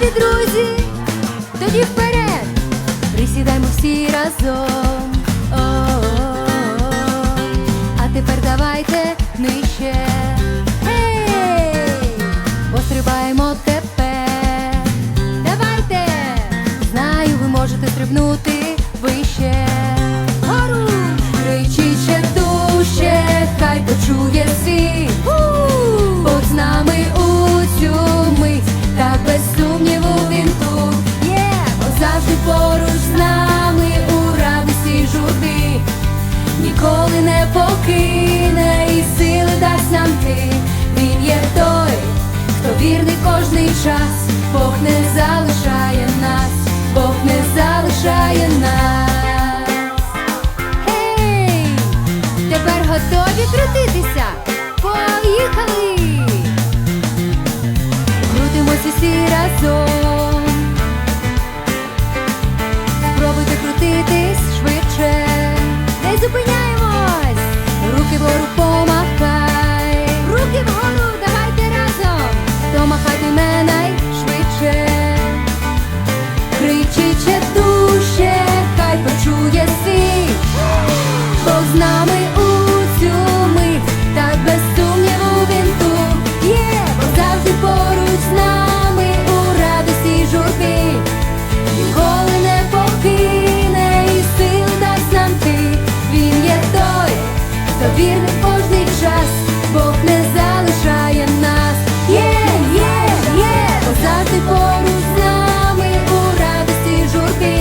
Готові, друзі, тоді вперед, присідаймо всі разом. А тепер давайте нижче. Пострибаємо тепер. Давайте, знаю, ви можете стрибнути вище. Покине і сили дасть нам ти. Він є той, хто вірний кожний час, Бог не залишає нас, Бог не залишає нас. Гей! Тепер готові крутитися? Поїхали! Вірний кожний час, Бог не залишає нас. Є, є, є, бо завжди з нами у радості й журбі.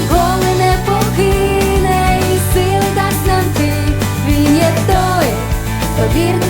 Ніколи не покине і сили дасть нам. Він є той, хто вірний